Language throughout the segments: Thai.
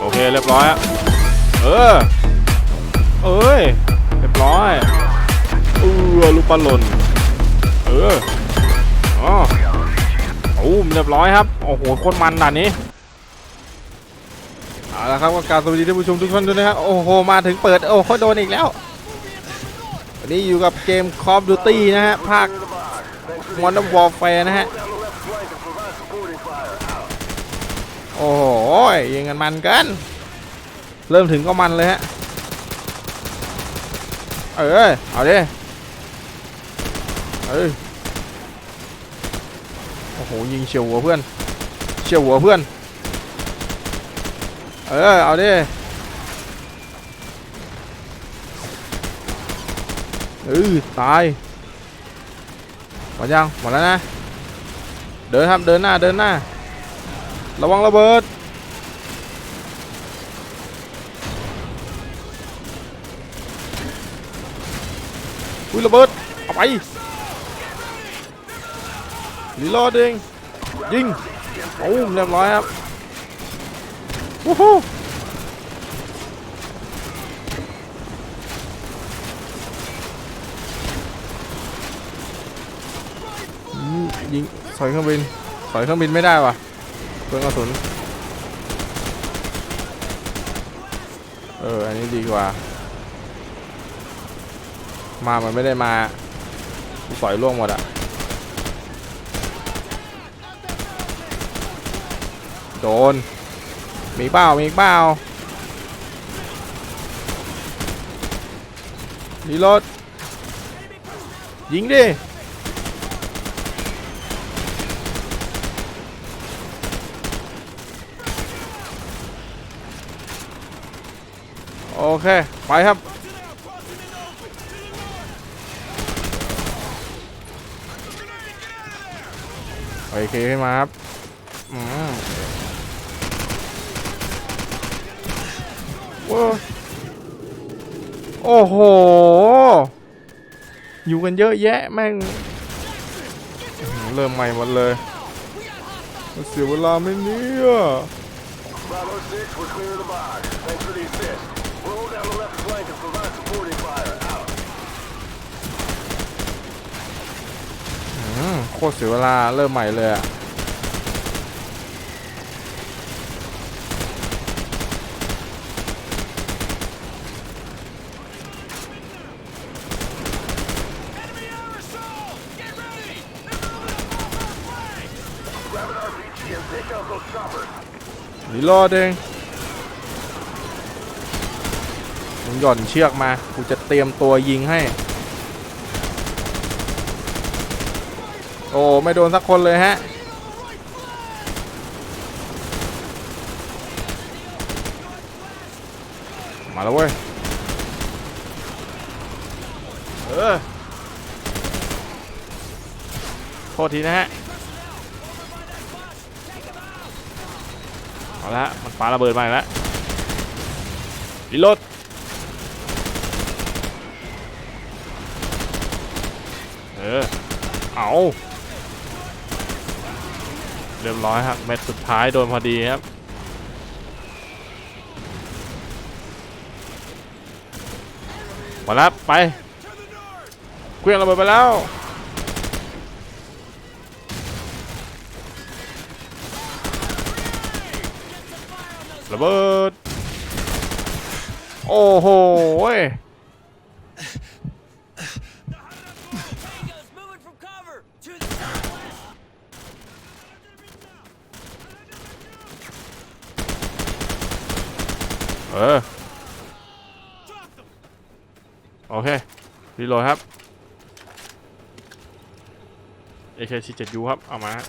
โอเคเรียบร้อยอะเออเอ้ยเรียบร้อยเออลูกปลาหล่นเอออ๋ออู้มเรียบร้อยครับโอ้โหโคตรมันด่านนี้เอาละครับก็การสวัสดีท่านผู้ชมทุกท่านด้วยนะครับโอ้โหมาถึงเปิดโอ้โหโดนอีกแล้ววันนี้อยู่กับเกม Call of Duty นะฮะภาค Modern Warfare นะฮะ โอ้โหยิงกันมันเกัน เริ่มถึงก็มันเลยฮะ เออเอาดิเออโอ้โห ยิงเฉียวหัวเพื่อน เฉียวหัวเพื่อน เออ เอาดิเออตายหมดยังหมดแล้วนะ เดินครับ เดินหน้า เดินหน้า ระวังระเบิด อุ้ยระเบิด เอาไปรีโหลดเองยิงโอ้เรียบร้อยครับวู้ฮู้ยิงสอยเครื่องบินสอยเครื่องบินไม่ได้ว่ะ เปลืองกระสุน เออ อันนี้ดีกว่า มา มันไม่ได้มากูสอยล่วงหมดอะโดน มีเปล่ามีเปล่ารีโหลดยิงดิ เค ไปครับ โอเคขึ้นมาครับอืมโอ้โห อยู่กันเยอะแยะแม่ง เริ่มใหม่หมดเลยเสียเวลาไม่เนี่ย Bravo 6, we're clear of the box. Thanks for the assist. We'll hold down the left flank and provide supporting fire. Out. อืมโคตรเสียเวลาเริ่มใหม่เลยอะรีโหลดเองมึงหย่อนเชือกมา กูจะเตรียมตัวยิงให้ โอ้ไม่โดนสักคนเลยฮะมาแล้วเว้ยเออโทษทีนะฮะเอาละมันปาระเบิดมาแล้วรีโหลดเออเอา เรียบร้อยครับเม็ดสุดท้ายโดนพอดีครับมาแล้วไปเคลื่องระเบิดไปแล้วระเบิด โอ้โหย Tango's moving from cover to the southwest. เออ โอเค รี โหลดครับ AK47U ครับ เอามาฮะ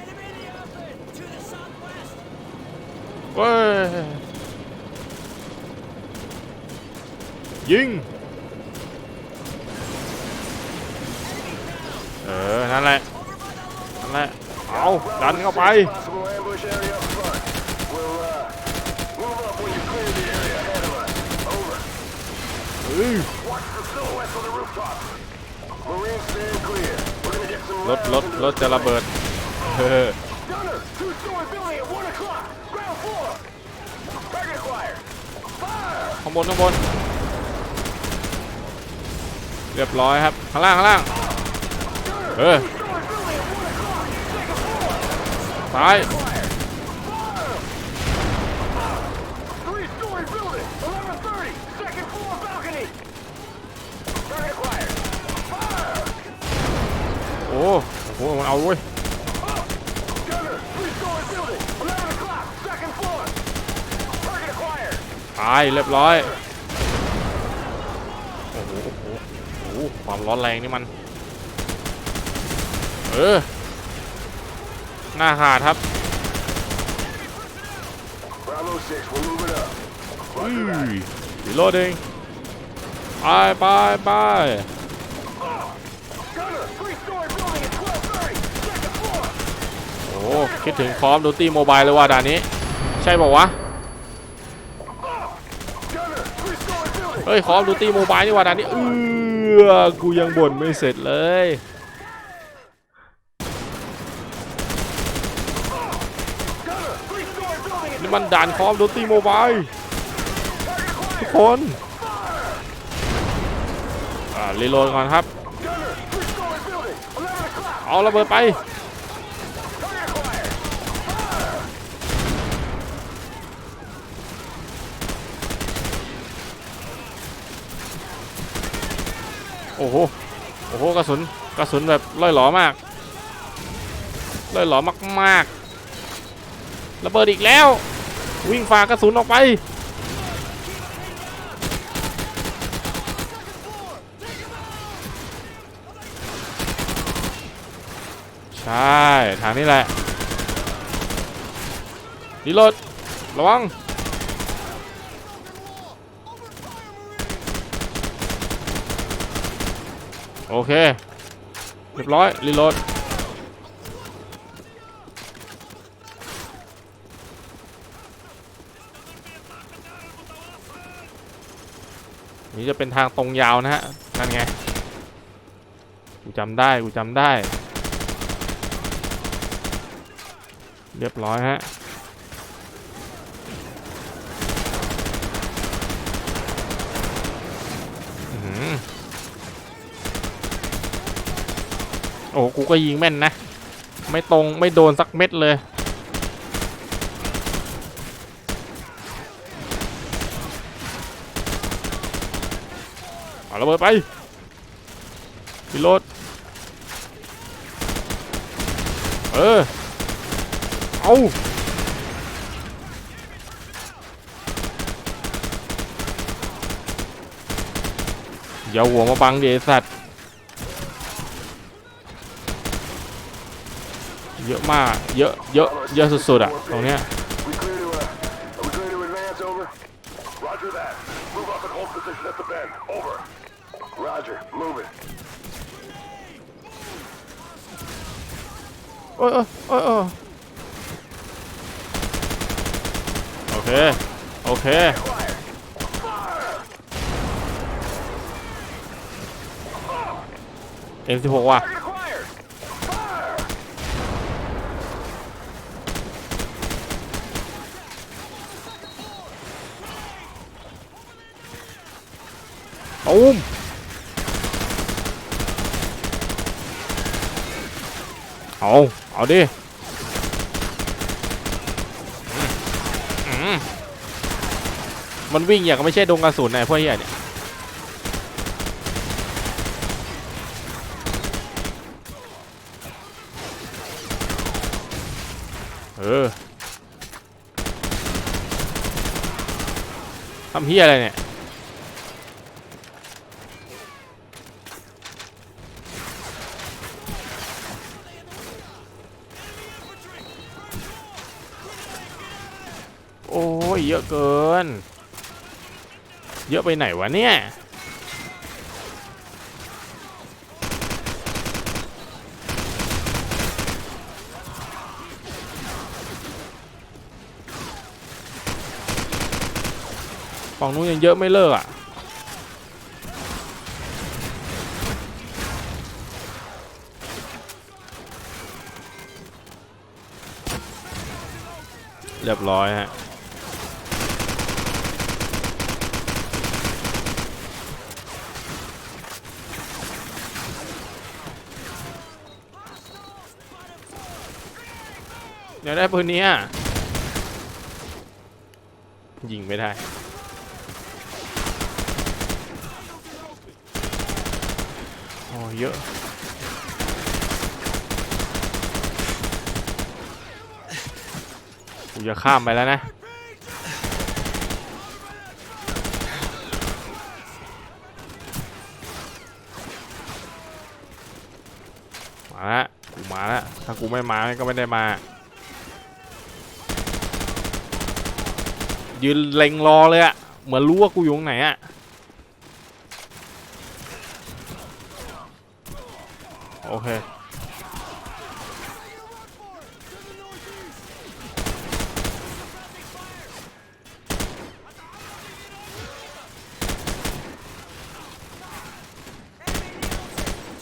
Enemy in the open to the southwest. เว้ยยิง เออ นั่นแหละ นั่นแหละ เอา ดันเข้าไป รถรถรถจะระเบิดเออข้างบนข้างบน เรียบร้อยครับ ข้างล่างข้างล่างเออซ้าย Three-story building. 1130. Second floor balcony. Target acquired. Fire! โอ้โหมัน เอาเว้ย Gunner, three-story building. 11 o'clock. Second floor. Target acquired. ตายเรียบร้อย โอ้โหโอ้โหโอ้โหความร้อนแรงนี่มัน เออ หน้าขาดครับ Bravo 6, we're moving up. อุ้ Roger that. ยรีโหลดเองไปไปไป อ้คิดถึงคอมดูตี้โมบายเลยว่าด่านนี้ ใช่บอกวะ เฮ้ยคอมดูตี้โมบายนี่ว่าด่านนี้เออกูยังบ่นไม่เสร็จเลยนี่มันด่านคอมดูตี้โมบายทุกคนอ่ารีโหลดก่อนครับ เอาระเบิดไป อ้โห โอ้โหกระสุน กระสุนแบบล่อยหลอมากล่อยหลอมากๆระเบิดอีกแล้ว วิ่งฝ่ากระสุนออกไป ใช่ ทางนี้แหละรีโหลดระวัง โอเค เรียบร้อย รีโหลด นี่จะเป็นทางตรงยาวนะฮะ นั่นไง กูจำได้ กูจำได้ เรียบร้อยฮะ อื้อหือ โอ้กูก็ยิงแม่นนะ ไม่ตรงไม่โดนสักเม็ดเลย เอาระเบิดไปพิโรดเออ เอาอย่าหัวมาบังเดิไอ้สัตว์ เยอะมาก เยอะเยอะเยอะสุดๆอะตรงเนี้ย We clear to, uh, are we clear to advance, over? Roger that. Move up and hold position at the bend. Over. Roger, moving. โอ้ยโอ้ยโอ้ยโอ้ยโอเค โอเค M16 ว่ะ ตูมเอา เอาดิมันวิ่งอย่างกับไม่ใช่ดงกระสุนไอ้พวกเหี้ยเนี่ย เออทำเฮียอะไรเนี่ย โอ้ย เกิน เยอะไปไหนวะเนี่ย ฝั่งนู้นยังเยอะไม่เลิกอะเรียบร้อยฮะ เดี๋ยวได้ปืนนี้อะยิงไม่ได้ โอ้เยอะกูจะข้ามไปแล้วนะ มาล้วกูมาล้วถ้ากูไม่มาก็ไม่ได้มา ยืนเล็งรอเลยอะเหมือนรู้ว่ากูอยู่ตรงไหนอะโอเค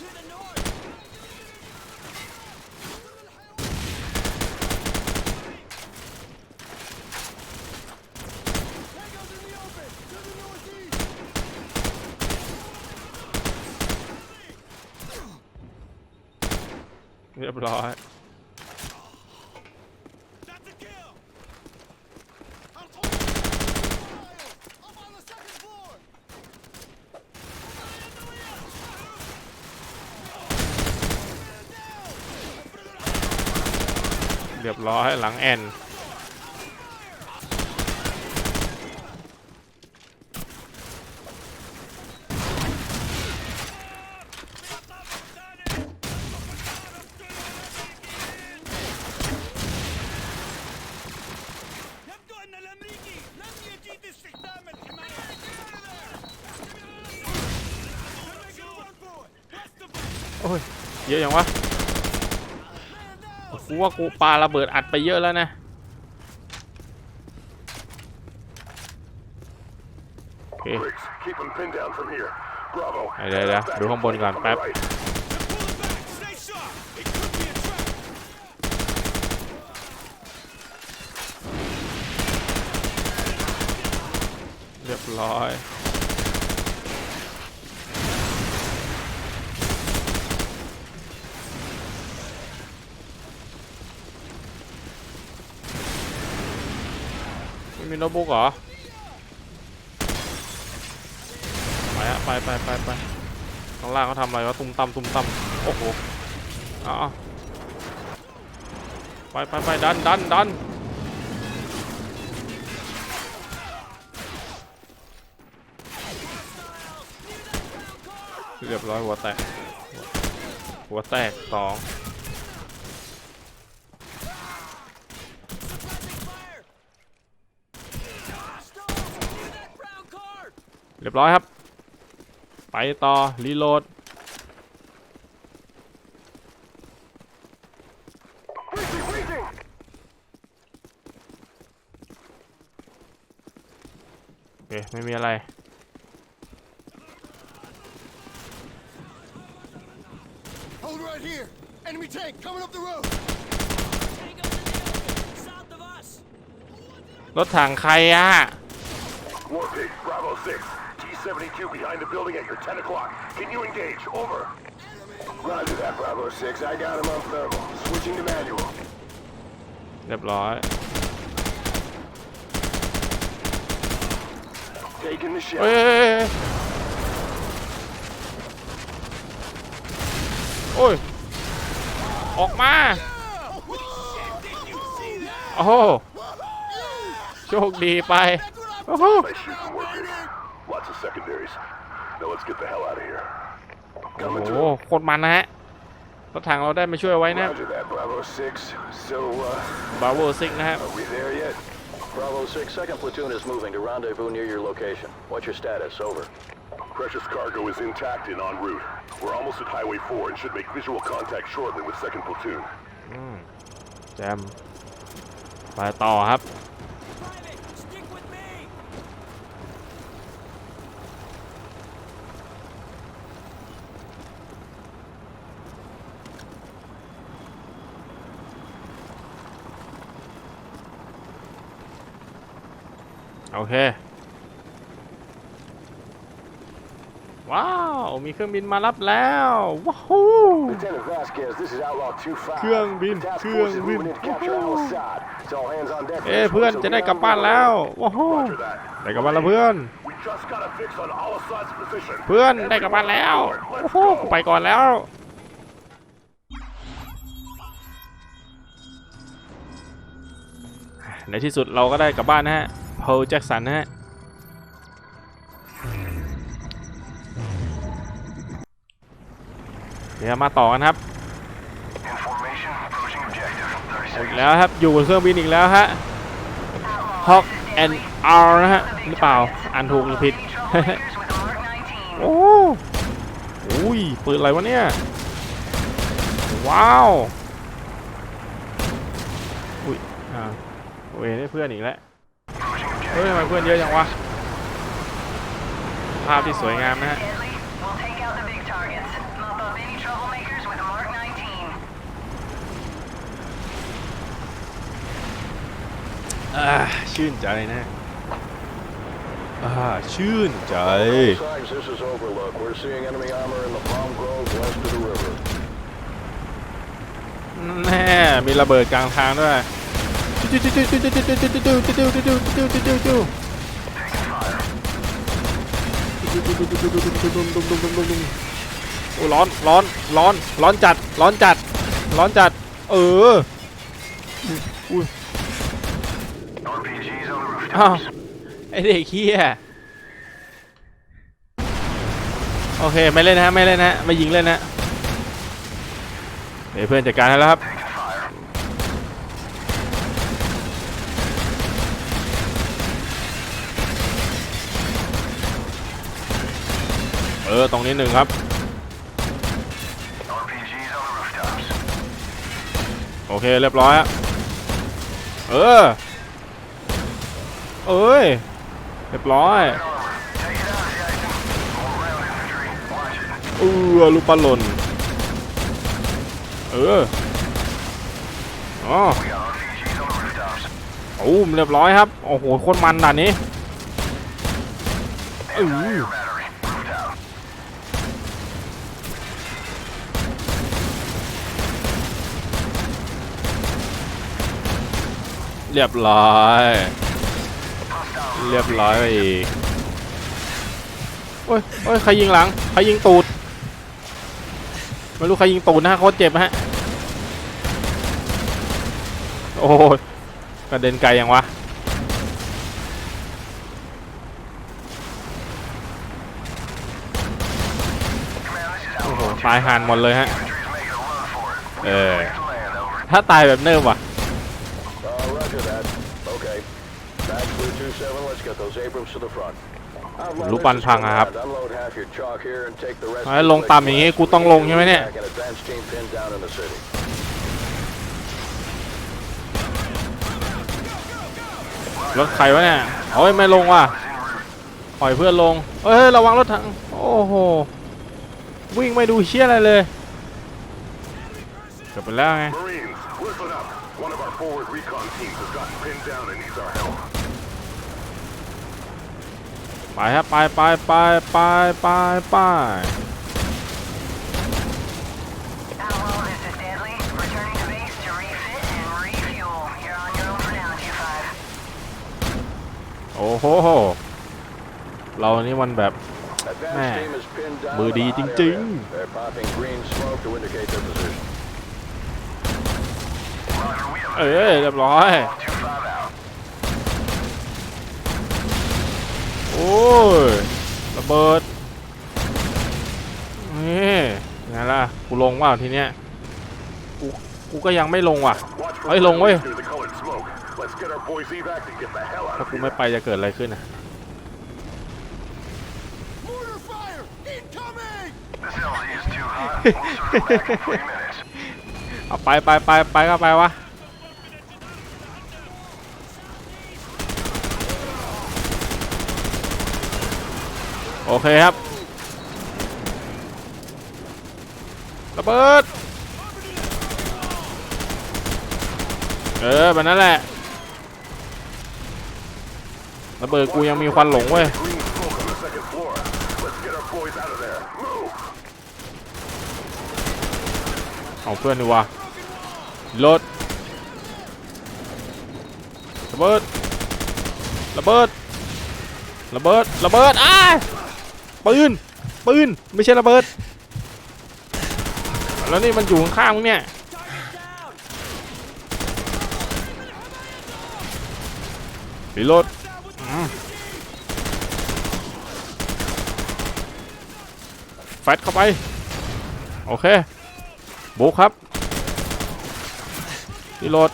To the north! เรียบร้อย That's a kill! I'll hold it. I'm on the second floor! เรียบร้อยหลังแอน ว่ากูปาระเบิดอัดไปเยอะแล้วนะ โอเคเดี๋ยวเดี๋ยวดูข้างบนก่อนแป๊บเรียบร้อย มีโน้ตบุ๊กเหรอ ไปฮะไปไปไปไปข้างล่างเขาทำอะไรวะ ตุ้มตั้มตุ้มตั้มโอ้โหอ๋อาไปไปไปดันดันดันเรียบร้อยหัวแตก หัวแตกสอง รียบร้อยครับ ไปต่อ รีโหลด Breaching, breaching! โอเค ไม่มีอะไร Hold right here. Enemy tank coming up the road. Tango's in the open. South of us. รถถังใครอะ Warpig, Bravo 6. T-72 behind the building at your 10 o'clock. Can you engage? Over. Roger that, Bravo 6. I got him on thermal. Switching to manual. เรียบร้อย Taking the เฮ้ย shot. เฮ้ยเฮ้ยโอ้ย ออกมา โอ้โห โชคดีไป โอ้โห Nice shooting, let's get the hell out of here. โอ้ Coming โห through. โคตรมันนะฮะ รถถังเราได้มาช่วยไว้นะ Roger that, Bravo 6. So, uh, บาโวซิกนะฮะ are we there yet? Bravo 6, second platoon is moving to rendezvous near your location. What's your status? Over. Precious cargo is intact and en route. We're almost at Highway 4 and should make visual contact shortly with 2nd Platoon. แจม ไปต่อครับ โอเค ว้าว มีเครื่องบินมารับแล้ว ว้าว Lieutenant Vasquez, this is Outlaw 2-5. เครื่องบิน The task เครื่อง force is บิน moving in to capture Al Assad. It's all hands on deck. เอ้เพื่อนจะได้กลับบ้านแล้ว ว้าว Roger that. ได้กลับบ้านแล้วเพื่อน We just got a fix on Al Assad's position. เพื่อนได้กลับบ้านแล้ว โอ้โหกูไปก่อนแล้วในที่สุดเราก็ได้กลับบ้านนะฮะ พลแจ็คสันนะฮะเดี๋ยวมาต่อกันครับอีกแล้วครับอยู่บนเครื่องบินอีกแล้วฮะ Hawk and R นะฮะหรือเปล่าอ่านถูกหรือผิดโอ้อุ้ยปืนอะไรวะเนี่ยว้าวอุ้ยอ่าโอ้ยได้เพื่อนอีกแล้ว เฮ้ยทำไมเพื่อนเยอะจังวะ ภาพที่สวยงามนะฮะ Deadly, we'll take out the big targets. Mop up any troublemakers with a Mark 19. อ่าชื่นใจนะอ่าชื่นใจ Signs, this is Overlook. We're seeing enemy armor in the Palm Grove west of the river. แน่ มีระเบิดกลางทางด้วย โอ้ร้อนร้อนร้อนร้อนจัดร้อนจัดร้อนจัด เอออุ้ยอ้าวไอเด็กเฮียโอเคไม่เล่นนะฮะไม่เล่นนะฮะไม่ยิงเล่นนะฮะเดี๋ยวเพื่อนจัดการให้แล้วครับ ออตรงนี้หนึ่งครับ โอเคเรียบร้อยฮะเออ เอ้ย เรียบร้อยเออลูกปลาหล่นเอออ๋อ We got RPGs on the rooftops. ตูมเรียบร้อยครับ โอ้โหโคนมันด่านนี้เออ เรียบร้อย เรียบร้อยไปอีกโอ้ยโอ้ยใครยิงหลัง ใครยิงตูด ไม่รู้ใครยิงตูดนะฮะโคตรเจ็บฮะ โอ้ยกระเด็นไกลยังวะโอ้โหตายห่านหมดเลยฮะ เออ ถ้าตายแบบเนิร์ฟว่ะ ลูก this ปัน is พังอะครับ Command. Unload half your chalk here and take the rest ให้ลงต่ำอย่างงี้กูต้องลงใช่ไหมเนี่ย Back and advance team pinned down in the city. รถใครวะเนี่ยโอ้ยไม่ลงว่ะปล่อยเพื่อนลงเอ้ยระวังรถถังโอ้โหวิ่งไม่ดูเชี่ยอะไรเลยเกือบไปแล้วไง ไปฮะไปไปไปไปไปไปโอ้โห เรานี้มันแบบแม่มือดีจริงๆ เออเรียบร้อย 2-5 out. โอ้ยระเบิดนี่ไงล่ะกูลงว่าทีเนี้ยกูกูก็ยังไม่ลงว่ะเฮ้ยลงเว้ยถ้ากูไม่ไปจะเกิดอะไรขึ้นนะเอาไปไปไปไปก็ไปวะ โอเคครับระเบิดเออแบบนั้นแหละระเบิดกูยังมีควันหลงเว้ยเอาเพื่อนดีว่าโหลดระเบิดระเบิดระเบิดระเบิดอ้า ปืน ปืน ไม่ใช่ระเบิด แล้วนี่มันอยู่ข้างๆมึงเนี่ย รีโหลดอืมแฟดเข้าไป โอเค บุกครับ รีโหลด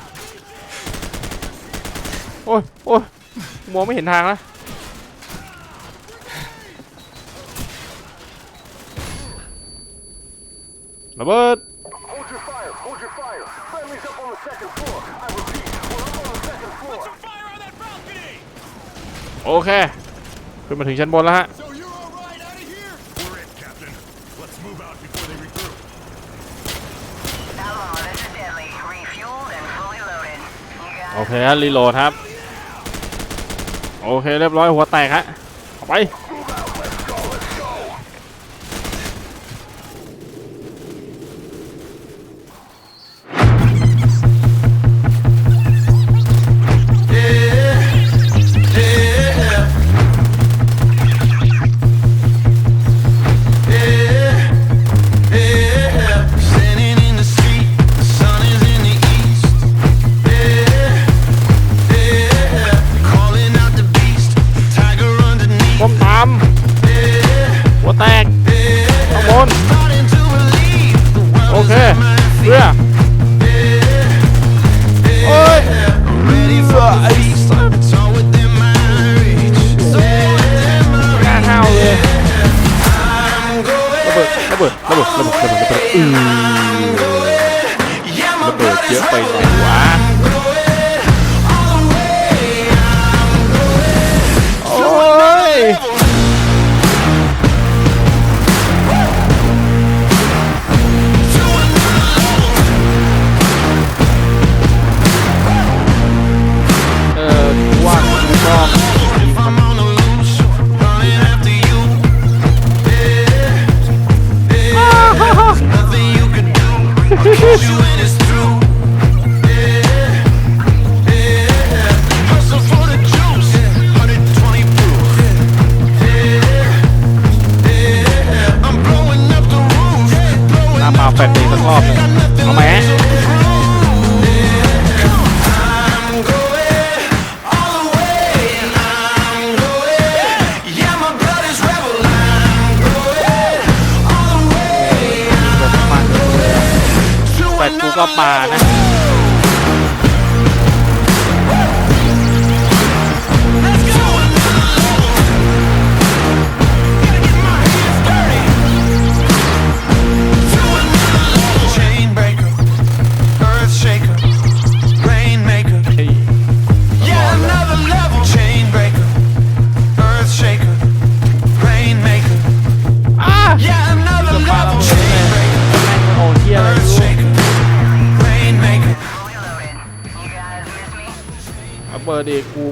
โอ้ยโอ้ยมองไม่เห็นทางนะ ระเบิด Hold your fire! Hold your fire! Friendly's up on the second floor. I repeat, we're up on the second floor. Fire on that balcony! โอเค ขึ้นมาถึงชั้นบนแล้วฮะ So you're all right out of here? We're in, Captain. Let's move out before they regroup. Outlaw, this is Deadly. Refueled and fully loaded. You got โอเคฮะรีโหลดครับ โอเค เรียบร้อยหัวแตกฮะเอาไป ก็ปานะ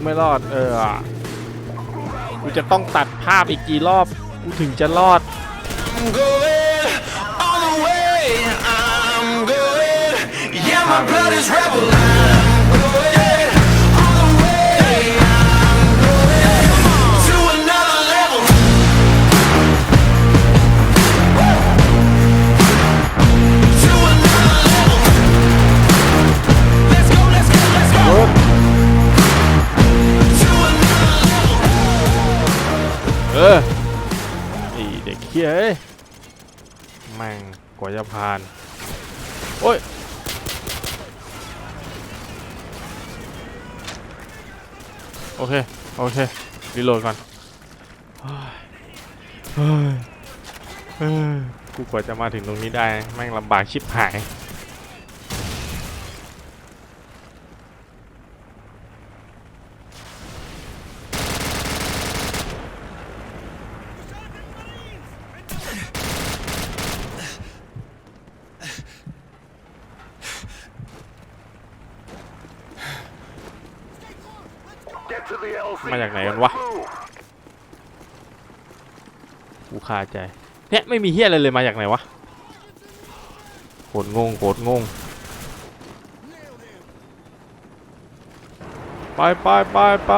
ไม่รอด เออกูจะต้องตัดภาพอีกกี่รอบ กูถึงจะรอด my blood is rebel. กว่าจะผ่าน โอ้ย โอเค โอเค รีโหลดก่อนเฮ้ยเฮ้ยเฮ้ยกูกว่าจะมาถึงตรงนี้ได้ แม่งลำบากชิบหาย มาจากไหนกัน Let's วะ move. กูคาใจ เนี่ยไม่มีเฮียอะไรเลยมาจากไหนวะโคตรงงโคตรงงไปไปไปไป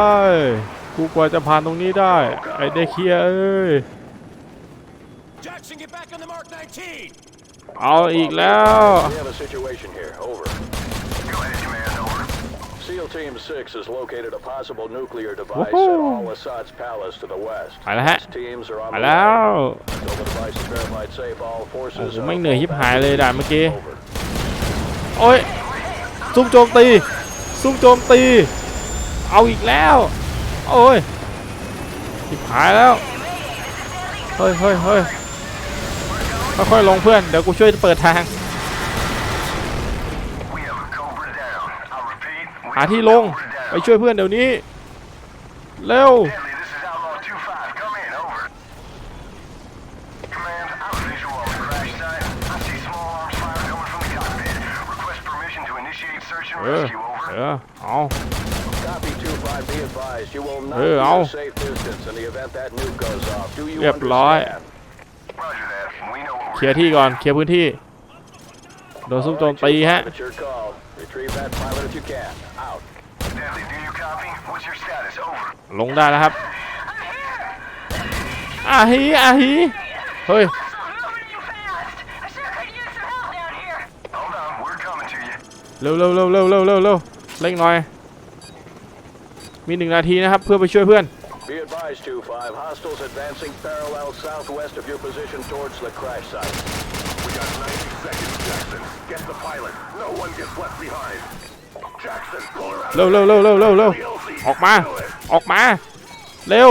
กูกว่าจะผ่านตรงนี้ได้ ไอเด็กเฮียเอ้ย Jackson, get back on the Mark 19! เอาอีกแล้ว SEAL Team 6 has located a possible nuclear device Woohoo. at Al Assad's palace to the west. ไปแล้วฮะ Its teams are on ไป the แล้ว way. Until the device is verified safe, all โอ้ forces โห are แม่งเหนื่อย full ยิบหายเลยด่านเมื่อกี้ Over. โอ้ยซุ่มโจมตี ซุ่มโจมตี เอาอีกแล้ว โอ้ยยิบหายแล้ว เฮ้ยเฮ้ยเฮ้ยค่อยๆลงเพื่อน เดี๋ยวกูช่วยเปิดทาง หาที่ลง ไปช่วยเพื่อนเดี๋ยวนี้ เร็ว เออ เออ เอา เออ เอา เรียบร้อย เคลียร์ที่ก่อน เคลียร์พื้นที่ โดนซุ่มโจมตีฮะ ลงได้แล้วครับอาฮีอาฮีเฮ้ย Moving you fast. I sure could use some help down here. Hold on. We're coming to you. เร็วเร็วเร็วเร็วเร็วเร็วเร็วเร่งหน่อย มีหนึ่งนาทีนะครับเพื่อไปช่วยเพื่อน Be advised, 2-5. Hostiles advancing parallel southwest of your position towards the crash site. We got 90 seconds, Jackson. Get the pilot. No one gets left behind. Jackson, pull her out. เร็วเร็วเร็วเร็วเร็วเร็วออกมา ออกมา เร็ว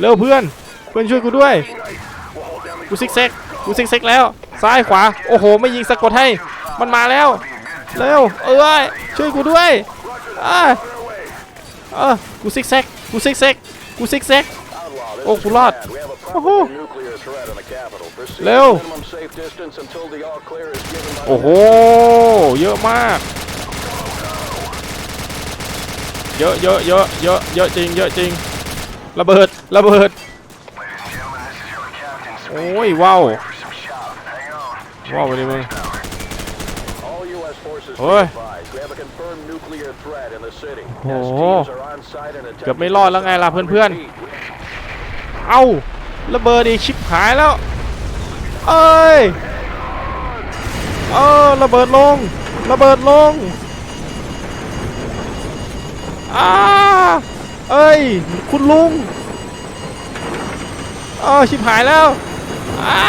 เร็วเพื่อน เพื่อนช่วยกูด้วย กูซิกเซ็ก กูซิกเซ็กแล้ว ซ้ายขวา โอ้โห ไม่ยิงสะกดให้ มันมาแล้ว เร็ว เออช่วยกูด้วยอ่าเออ กูซิกเซ็ก กูซิกเซ็ก กูซิกเซ็ก โอ้กูรอดโอ้โหเร็ว โอ้โห เยอะมาก เยอะเยอะเยอะเยอะเยอะจริงเยอะจริง ระเบิดระเบิด โอ้ยว้าวว้าวไปเลมึงเฮ้ยโอ้เกือบไม่รอดแล้วไงล่ะเพื่อนๆ เอ้าระเบิดอีชิบหายแล้วเอ้ยเออระเบิดลง ระเบิดลง อ้าเอ้ย คุณลุงเออชิบหายแล้วอ้า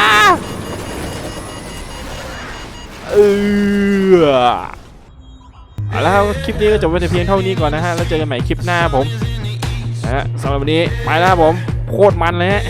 เออเอาละครับคลิปนี้ก็จบไว้แต่เพียงเท่านี้ก่อนนะฮะ แล้วเจอกันใหม่คลิปหน้าผมนะฮะสำหรับวันนี้ไปแล้วผม โคตรมันเลยฮะ